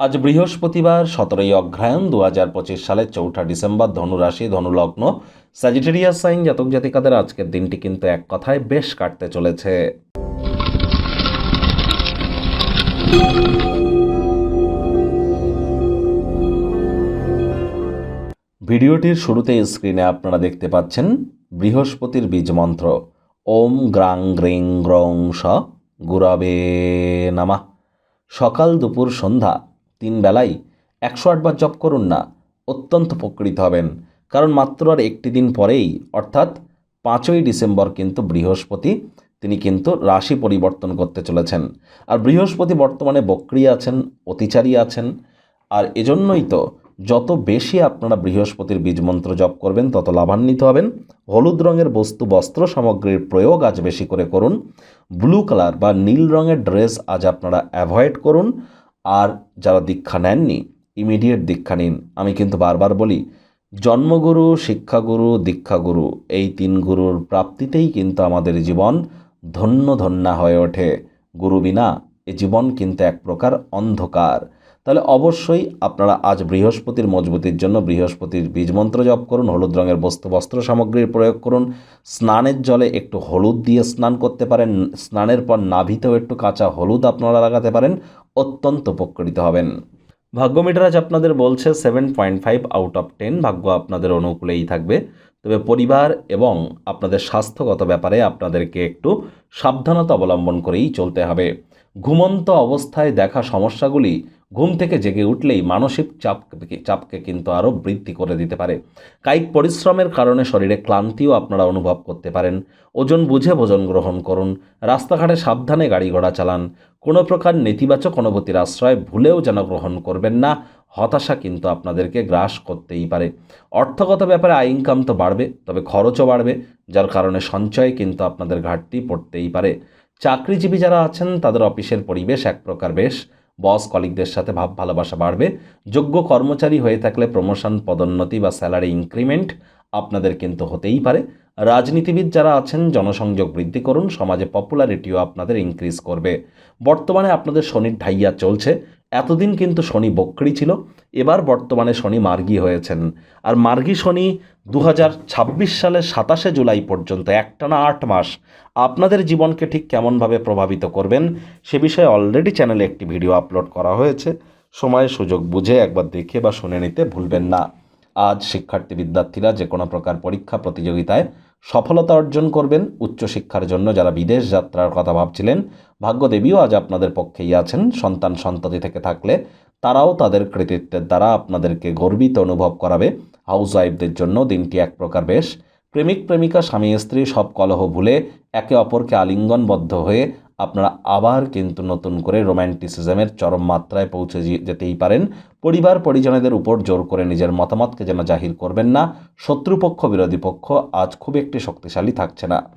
আজ বৃহস্পতিবার, সতেরোই অগ্রহায়ণ দু হাজার পঁচিশ সালের চৌঠা ডিসেম্বর ধনুরাশি, ধনুলগ্ন। স্যাজিটেরিয়াস সাইন জাতক জাতিকাদের আজকের দিনটি কিন্তু এক কথায় বেশ কাটতে চলেছে। ভিডিওটির শুরুতে স্ক্রিনে আপনারা দেখতে পাচ্ছেন বৃহস্পতির বীজ মন্ত্র। ওম গ্রাং গ্রিং গ্রং স গুরবে নামা। সকাল দুপুর সন্ধ্যা তিন বেলায় একশো আটবার জপ করুন না, অত্যন্ত উপকৃত হবেন। কারণ মাত্র আর একটি দিন পরেই, অর্থাৎ পাঁচই ডিসেম্বর কিন্তু বৃহস্পতি, তিনি কিন্তু রাশি পরিবর্তন করতে চলেছেন। আর বৃহস্পতি বর্তমানে বক্রি আছেন, অতিচারী আছেন। আর এজন্যই তো যত বেশি আপনারা বৃহস্পতির বীজমন্ত্র জপ করবেন, তত লাভান্বিত হবেন। হলুদ রঙের বস্তু, বস্ত্র সামগ্রীর প্রয়োগ আজ বেশি করে করুন। ব্লু কালার বা নীল রঙের ড্রেস আজ আপনারা অ্যাভয়েড করুন। আর যারা দীক্ষা নেননি ইমিডিয়েট দীক্ষা নিন। আমি কিন্তু বারবার বলি, জন্মগুরু, শিক্ষাগুরু, দীক্ষাগুরু, এই তিন গুরুর প্রাপ্তিতেই কিন্তু আমাদের জীবন ধন্য ধন্যা হয়ে ওঠে। গুরু বিনা এ জীবন কিন্তু এক প্রকার অন্ধকার। তাহলে অবশ্যই আপনারা আজ বৃহস্পতির মজবুতির জন্য বৃহস্পতির বীজমন্ত্র জপ করুন, হলুদ রঙের বস্তু বস্ত্র সামগ্রীর প্রয়োগ করুন, স্নানের জলে একটু হলুদ দিয়ে স্নান করতে পারেন, স্নানের পর নাভিতেও একটু কাঁচা হলুদ আপনারা লাগাতে পারেন, অত্যন্ত উপকৃত হবেন। ভাগ্য মিটার আজ আপনাদের বলছে seven point five out of ten ভাগ্য আপনাদের অনুকূলেই থাকবে। তবে পরিবার এবং আপনাদের স্বাস্থ্যগত ব্যাপারে আপনাদেরকে একটু সাবধানতা অবলম্বন করেই চলতে হবে। ঘুমন্ত অবস্থায় দেখা সমস্যাগুলি ঘুম থেকে জেগে উঠলেই মানসিক চাপ চাপকে কিন্তু আরও বৃদ্ধি করে দিতে পারে। কায়িক পরিশ্রমের কারণে শরীরে ক্লান্তিও আপনারা অনুভব করতে পারেন। ওজন বুঝে ভোজন গ্রহণ করুন। রাস্তাঘাটে সাবধানে গাড়ি ঘোড়া চালান। কোনো প্রকার নেতিবাচক অনুভূতির আশ্রয় ভুলেও যেন গ্রহণ করবেন না। হতাশা কিন্তু আপনাদেরকে গ্রাস করতেই পারে। অর্থগত ব্যাপারে আয় ইনকাম তো বাড়বে, তবে খরচও বাড়বে, যার কারণে সঞ্চয় কিন্তু আপনাদের ঘাটতি পড়তেই পারে। চাকরিজীবী যারা আছেন, তাদের অফিসের পরিবেশ এক প্রকার বেশ বস কলিকদের সাথে ভাব ভালোবাসা বাড়বে। যোগ্য কর্মচারী হয়ে থাকলে প্রমোশন পদোন্নতি বা স্যালারি ইনক্রিমেন্ট আপনাদের কিন্তু হতেই পারে। রাজনীতিবিদ যারা আছেন, জনসংযোগ বৃদ্ধি করুন, সমাজে পপুলারিটিও আপনাদের ইনক্রিজ করবে। বর্তমানে আপনাদের শনির ঢাইয়া চলছে। এতদিন কিন্তু শনি বক্রি ছিল। এবার বর্তমানে শনি মার্গী হয়েছেন। আর মার্গী শনি দু হাজার ছাব্বিশ সালের সাতাশে জুলাই পর্যন্ত, একটানা আট মাস। আপনাদের জীবনকে ঠিক কেমনভাবে প্রভাবিত করবেন, সে বিষয়ে অলরেডি চ্যানেলে একটি ভিডিও আপলোড করা হয়েছে। সময়, সুযোগ বুঝে একবার দেখে বা শুনে নিতে ভুলবেন না। আজ শিক্ষার্থী বিদ্যার্থীরা যে কোনো প্রকার পরীক্ষা প্রতিযোগিতায় সফলতা অর্জন করবেন। উচ্চশিক্ষার জন্য যারা বিদেশ যাত্রার কথা ভাবছিলেন, ভাগ্যদেবীও আজ আপনাদের পক্ষেই আছেন। সন্তান সন্ততি থেকে থাকলে তারাও তাদের কৃতিত্বের দ্বারা আপনাদেরকে গর্বিত অনুভব করাবে। হাউস ওয়াইফদের জন্য দিনটি এক প্রকার বেশ। প্রেমিক, প্রেমিকা, স্বামী, স্ত্রী সব কলহ ভুলে একে অপরকে আলিঙ্গনবদ্ধ হয়ে আপনারা আবার কিন্তু নতুন করে রোম্যান্টিসিজমের চরম মাত্রায় পৌঁছে যেতেই পারেন। পরিবার, পরিজনেদের উপর জোর করে নিজের মতামতকে যেন জাহির করবেন না। শত্রুপক্ষ, বিরোধী পক্ষ আজ খুব একটি শক্তিশালী থাকছে না।